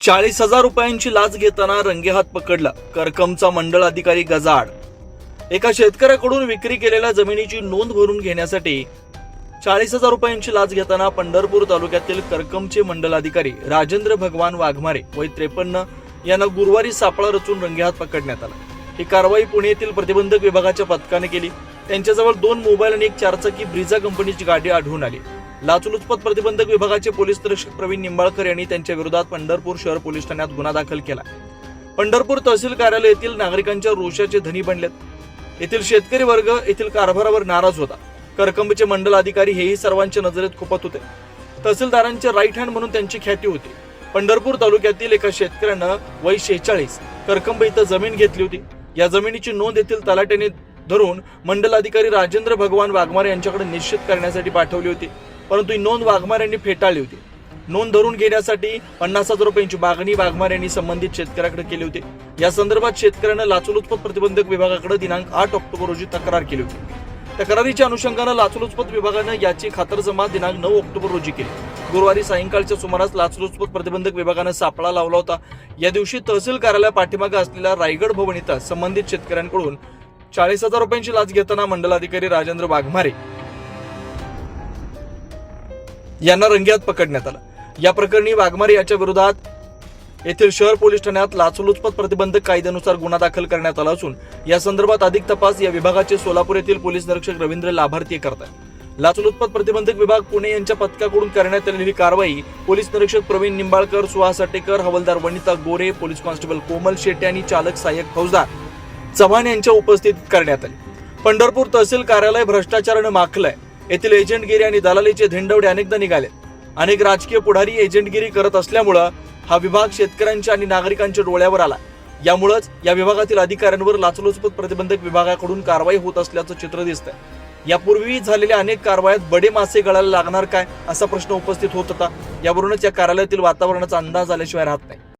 चाळीस हजार रुपयांची लाच घेताना रंगेहात पकडला. करकमचा मंडळ अधिकारी गजाड एका शेतकऱ्याकडून विक्री केलेल्या जमिनीची नोंद भरून घेण्यासाठी चाळीस हजार रुपयांची लाच घेताना पंढरपूर तालुक्यातील करकमचे मंडल अधिकारी राजेंद्र भगवान वाघमारे वय त्रेपन्न यांना गुरुवारी सापळा रचून रंगेहात पकडण्यात आला. ही कारवाई पुणे येथील प्रतिबंधक विभागाच्या पथकाने केली. त्यांच्याजवळ दोन मोबाईल आणि एक चारचाकी ब्रिझा कंपनीची गाडी आढळून आली. लाचलुचपत प्रतिबंधक विभागाचे पोलीस निरीक्षक प्रवीण निंबाळकर यांनी त्यांच्या विरोधात पंढरपूर शहर पोलीस ठाण्यात गुन्हा दाखल केला. पंढरपूर तहसील कार्यालय येथील नागरिकांच्या रोषाचे धनी बनलेत. येथील शेतकरी वर्ग येथील कारभारावर नाराज होता. करकंबचे मंडल अधिकारी हेही सर्वांच्या नजरेत खुपत होते. तहसीलदारांचे राईट हँड म्हणून त्यांची ख्याती होती. पंढरपूर तालुक्यातील एका शेतकऱ्यानं वय शेहेचाळीस करकंब इथं जमीन घेतली होती. या जमिनीची नोंद येथील तलाट्याने धरून मंडल अधिकारी राजेंद्र भगवान वाघमारे यांच्याकडे निश्चित करण्यासाठी पाठवली होती. परंतु ही नोंद वाघमार यांनी फेटाळली होती. नोंद धरून घेण्यासाठी पन्नास हजार रुपयांची मागणी वाघमार यांनी संबंधित शेतकऱ्याकडे केली होती. या संदर्भात शेतकऱ्यानं लाचलुचपत प्रतिबंधक विभागाकडे दिनांक आठ ऑक्टोबर रोजी तक्रार केली होती. तक्रारीच्या अनुषंगानं लाचलुचपत विभागानं याची खातरजमा दिनांक नऊ ऑक्टोबर रोजी केली. गुरुवारी सायंकाळच्या सुमारास लाचलुचपत प्रतिबंधक विभागानं सापळा लावला होता. या दिवशी तहसील कार्यालय पाठीमागे असलेल्या रायगड भवन इथं संबंधित शेतकऱ्यांकडून चाळीस हजार रुपयांची लाच घेताना मंडलाधिकारी राजेंद्र वाघमारे यांना रंग्यात पकडण्यात आलं. या प्रकरणी वाघमारे याच्या विरोधात येथील शहर पोलीस ठाण्यात लाचलुचपत प्रतिबंधक कायद्यानुसार गुन्हा दाखल करण्यात आला असून या संदर्भात अधिक तपास या विभागाचे सोलापूर येथील पोलीस निरीक्षक रवींद्र लाभार्थी करत आहेत लाचलुचपत प्रतिबंधक विभाग पुणे यांच्या पथकाकडून करण्यात आलेली कारवाई पोलीस निरीक्षक प्रवीण निंबाळकर सुहास अटेकर हवलदार वनिता गोरे पोलीस कॉन्स्टेबल कोमल शेट्टे आणि चालक सहाय्यक फौजदार चव्हाण यांच्या उपस्थितीत करण्यात आली. पंढरपूर तहसील कार्यालय भ्रष्टाचारानं माखलंय. येथील एजंटगिरी आणि दलालीचे धिंडवडे अनेकदा निघाले. अनेक राजकीय पुढारी एजंटगिरी करत असल्यामुळं हा विभाग शेतकऱ्यांच्या आणि नागरिकांच्या डोळ्यावर आला. यामुळेच या विभागातील अधिकाऱ्यांवर लाचलुचपत प्रतिबंधक विभागाकडून कारवाई होत असल्याचं चित्र दिसतंय. यापूर्वी झालेल्या अनेक कारवायात बडे मासे गळायला लागणार काय असा प्रश्न उपस्थित होत होता. यावरूनच या कार्यालयातील वातावरणाचा अंदाज आल्याशिवाय राहत नाही.